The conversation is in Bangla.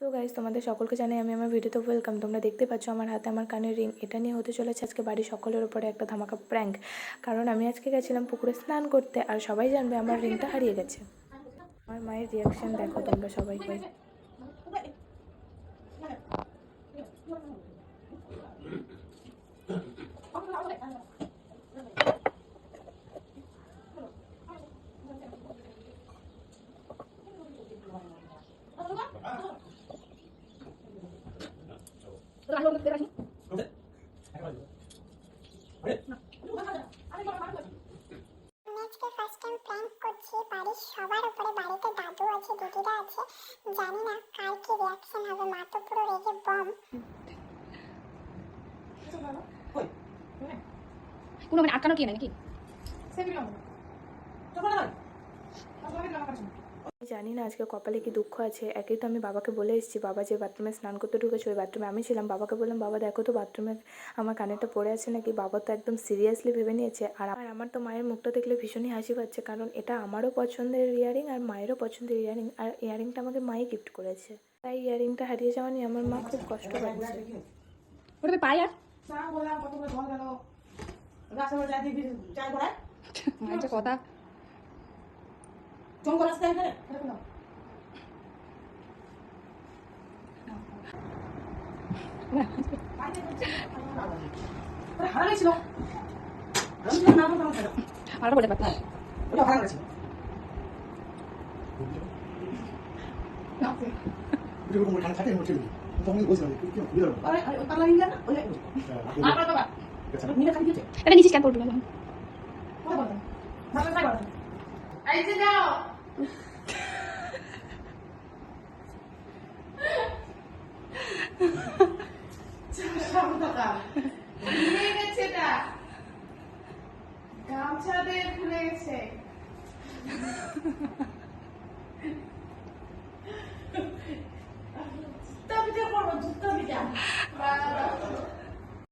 তো গাইজ তোমাদের সকলকে জানাই আমি আমার ভিডিওতে ওয়েলকাম তোমরা দেখতে পাচ্ছ আমার হাতে আমার কানের রিং এটা নিয়ে হতে চলেছে আজকে বাড়ির সকলের উপরে একটা ধামাকা প্র্যাঙ্ক কারণ আমি আজকে গেছিলাম পুকুরে স্নান করতে, আর সবাই জানবে আমার রিংটা হারিয়ে গেছে। আমার মায়ের রিয়াকশান দেখো তোমরা সবাই। আজকে ফার্স্ট টাইম প্র্যাঙ্ক করছি বাড়ির সবার উপরে বাড়িতে দাদু আছে দিদিরা আছে জানি না কার কি রিয়াকশন হবে মা তো পুরো রেগে বম কোনো মানে আটকানো কি নাকি আমি জানি না আজকে কপালে কি দুঃখ আছে। একেই তো আমি বাবাকে বলে এসেছি বাবা যে বাথরুমে স্নান করতে ঢুকেছে ওই বাথরুমে আমি ছিলাম। বাবাকে বললাম বাবা দেখো তো বাথরুমে আমার কানেরটা পড়ে আছে নাকি? বাবা তো একদম সিরিয়াসলি ভেবে নিয়েছে। আর আর আমার তো মায়ের মুখটা দেখলে ভীষণই হাসি পাচ্ছে কারণ এটা আমারও পছন্দের ইয়ারিং আর মায়েরও পছন্দের ইয়ারিং। আর ইয়ারিংটা আমাকে মাই গিফট করেছে। তাই ইয়ারিংটা হারিয়ে যাওয়া নিয়ে আমার মা খুব কষ্ট পাচ্ছে। ওটা পাই আর চা বললাম কতগুলো জল গেল রাস্তায় যাই দিবি চাই করায় মায়ের যে কথা জঙ্গল রাস্তা এখানে বলতাম কেন আর বলে পারতাম ওটা হারা গেছিল এরকম ওখানে থাকে হচ্ছে তখনই বলছিলাম কি কি বুঝলাম আরে আরে ওই পাল্লা নিয়ে না বাবা বাবা নিয়ে খালি দিতে এটা নিচে স্ক্যান করবি না কথা বলতাম মাথা চাই বলতাম এই যে যাও গামছা দিয়ে ভুলে গেছে জুতা পিঠা করব জুতা পিঠা।